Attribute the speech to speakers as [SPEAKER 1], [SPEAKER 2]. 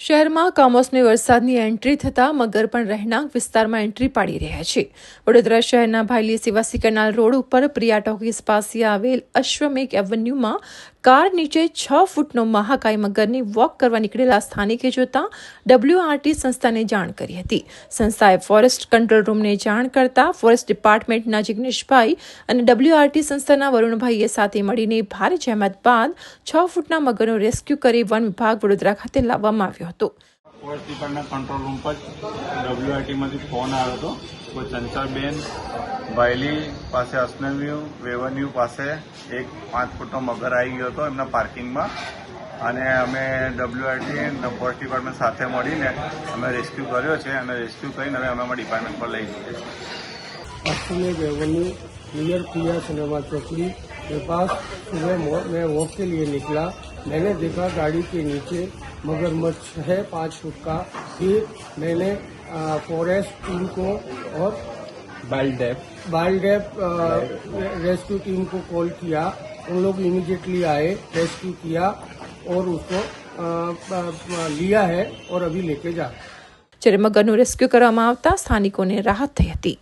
[SPEAKER 1] શહેરમાં કમોસમી વરસાદની એન્ટ્રી થતાં મગર પણ રહેણાંક વિસ્તારમાં એન્ટ્રી પાડી રહ્યા છે. વડોદરા શહેરના ભાયલી સિવાસી કેનાલ રોડ ઉપર પ્રિયા ટોકીસ પાસે આવેલ અશ્વમેક એવન્યુમાં કાર નીચે છ ફૂટનો મહાકાય મગરની વોક કરવા નીકળેલા સ્થાનિકે જોતા ડબ્લ્યુઆરટી સંસ્થાને જાણ કરી હતી. સંસ્થાએ ફોરેસ્ટ કંટ્રોલ રૂમને જાણ કરતા ફોરેસ્ટ ડિપાર્ટમેન્ટના જિગ્નેશભાઈ અને ડબ્લ્યુઆરટી સંસ્થાના વરુણભાઈએ સાથે મળીને ભારે જહેમત બાદ છ ફૂટના મગરનો રેસ્ક્યુ કરી વન વિભાગ વડોદરા ખાતે લાવવામાં આવ્યો હતો
[SPEAKER 2] ફોરેસ્ટ ડિપાર્ટમેન્ટ કંટ્રોલ રૂમ પર ડબ્લ્યુઆઈટીમાંથી ફોન આવ્યો હતો કોઈ ચંચળબેન વાયલી પાસે અસનવ્યુ વેવન્યુ પાસે એક પાંચ ફૂટનો મગર આવી ગયો હતો એમના પાર્કિંગમાં અને અમે ડબ્લ્યુઆઈટી ફોરેસ્ટ ડિપાર્ટમેન્ટ સાથે મળીને અમે રેસ્ક્યુ કર્યો છે અને રેસ્ક્યુ કરીને હવે અમે અમારા ડિપાર્ટમેન્ટ પર લઈ જઈએ છીએ
[SPEAKER 3] Ashwamegh avenue near Priya cinema चौकड़ी के पास सुबह मो- मैं वॉक के लिए निकला मैंने देखा गाड़ी के नीचे मगरमच्छ है पाँच फुट का फिर मैंने अ, फॉरेस्ट टीम को और
[SPEAKER 4] वाइल्ड डेप
[SPEAKER 3] वाइल्ड डेप रेस्क्यू टीम को कॉल किया उन लोग इमीडिएटली आए रेस्क्यू किया और उसको अ, अ, लिया है और अभी लेके जा रहे हैं।
[SPEAKER 1] જ્યારે મગરનું રેસ્ક્યુ કરવામાં આવતા સ્થાનિકોને રાહત થઈ હતી